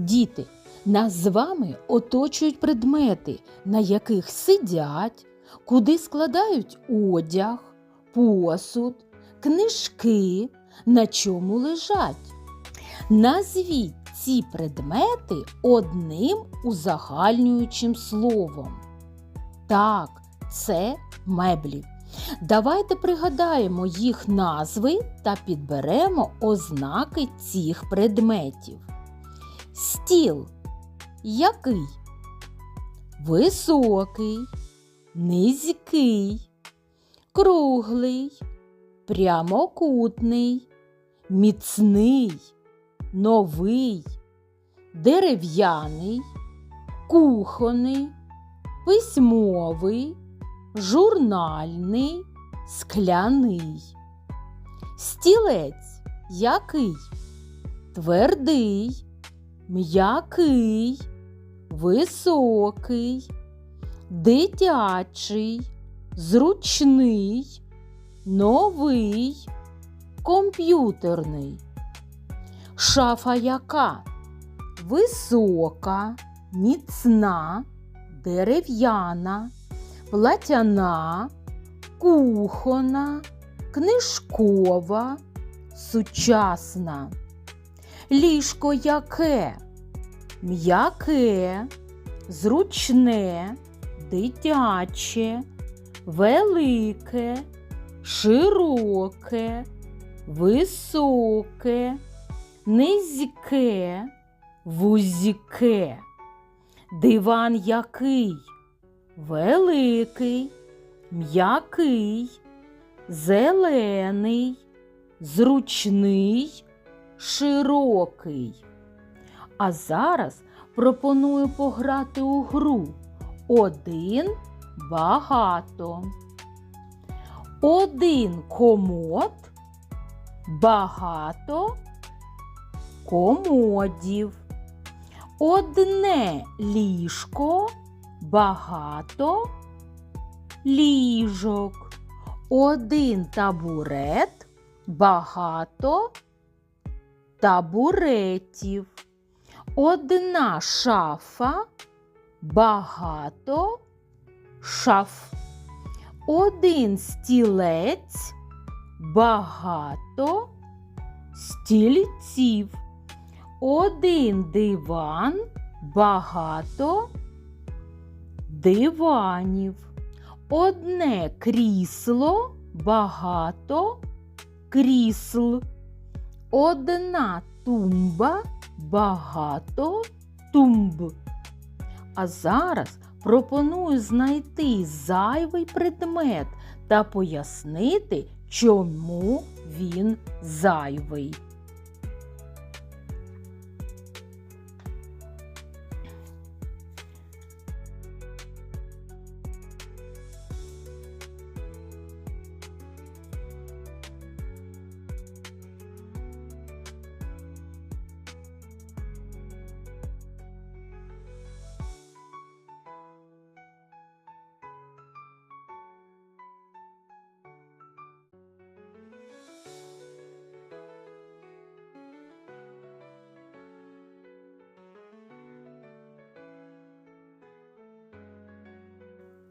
Діти, нас з вами оточують предмети, на яких сидять, куди складають одяг, посуд, книжки, на чому лежать. Назвіть ці предмети одним узагальнюючим словом. Так, це меблі. Давайте пригадаємо їх назви та підберемо ознаки цих предметів. Стіл який? Високий, низький, круглий, прямокутний, міцний, новий, дерев'яний, кухонний, письмовий, журнальний, скляний. Стілець який? Твердий, м'який, високий, дитячий, зручний, новий, комп'ютерний. Шафа яка? Висока, міцна, дерев'яна, платяна, кухона, книжкова, сучасна. Ліжко яке? М'яке, зручне, дитяче, велике, широке, високе, низьке, вузьке. Диван який? Великий, м'який, зелений, зручний, широкий. А зараз пропоную пограти у гру один багато. Один комод, багато комодів. Одне ліжко, багато ліжок. Один табурет, багато табуретів. Одна шафа, багато шаф. Один стілець, багато стільців. Один диван, багато диванів. Одне крісло, багато крісл. Одна тумба, багато тумб. А зараз пропоную знайти зайвий предмет та пояснити, чому він зайвий.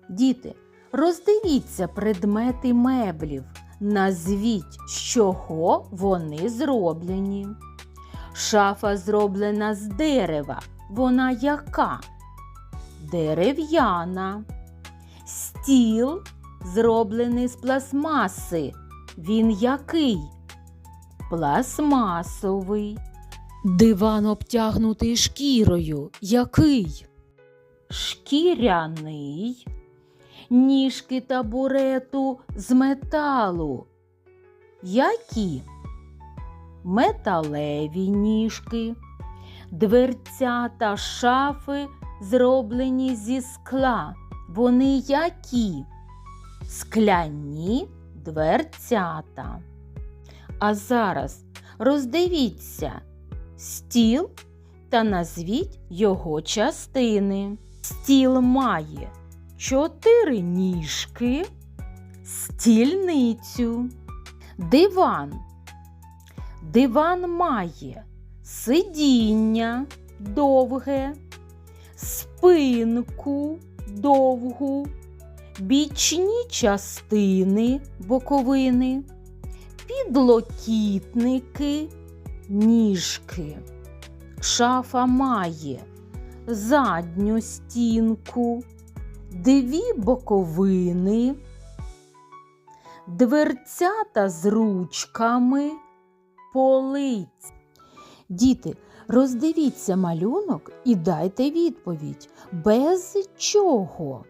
Діти, роздивіться предмети меблів. Назвіть, з чого вони зроблені. Шафа зроблена з дерева. Вона яка? Дерев'яна. Стіл зроблений з пластмаси. Він який? Пластмасовий. Диван обтягнутий шкірою. Який? Шкіряний. Ніжки табурету з металу. Які? Металеві ніжки. Дверця та шафи зроблені зі скла. Вони які? Скляні дверцята. А зараз роздивіться стіл та назвіть його частини. Стіл має чотири ніжки, стільницю, диван. Диван має сидіння, довге, спинку довгу, бічні частини боковини, підлокітники, ніжки. Шафа має задню стінку, дві боковини, дверцята з ручками, полиць. Діти, роздивіться малюнок і дайте відповідь. Без чого?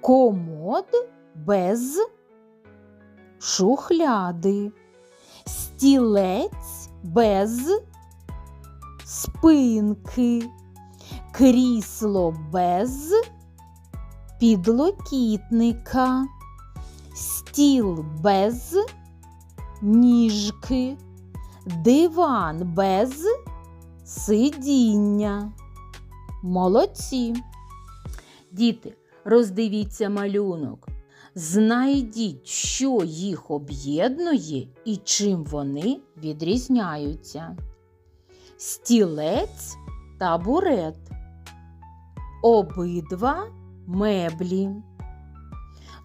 Комод без шухляди, стілець без спинки, крісло без підлокітника, стіл без ніжки, диван без сидіння. Молодці. Діти, роздивіться малюнок. Знайдіть, що їх об'єднує і чим вони відрізняються. Стілець табурет. Обидва меблі.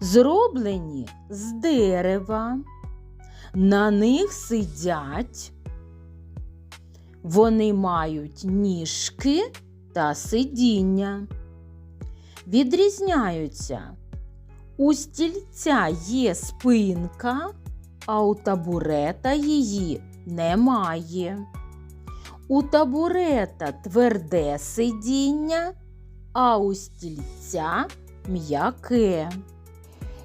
Зроблені з дерева. На них сидять. Вони мають ніжки та сидіння. Відрізняються. У стільця є спинка, а у табурета її немає. У табурета тверде сидіння, а у стільця м'яке.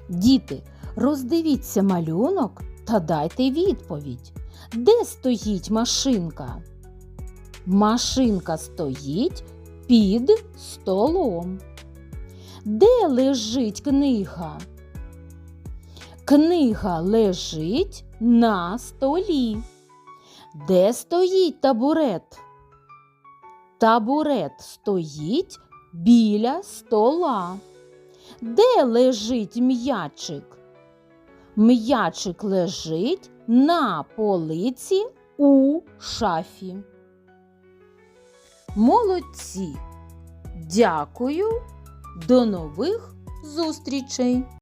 Діти, роздивіться малюнок та дайте відповідь. Де стоїть машинка? Машинка стоїть під столом. Де лежить книга? Книга лежить на столі. Де стоїть табурет? Табурет стоїть біля стола. Де лежить м'ячик? М'ячик лежить на полиці у шафі. Молодці! Дякую! До нових зустрічей!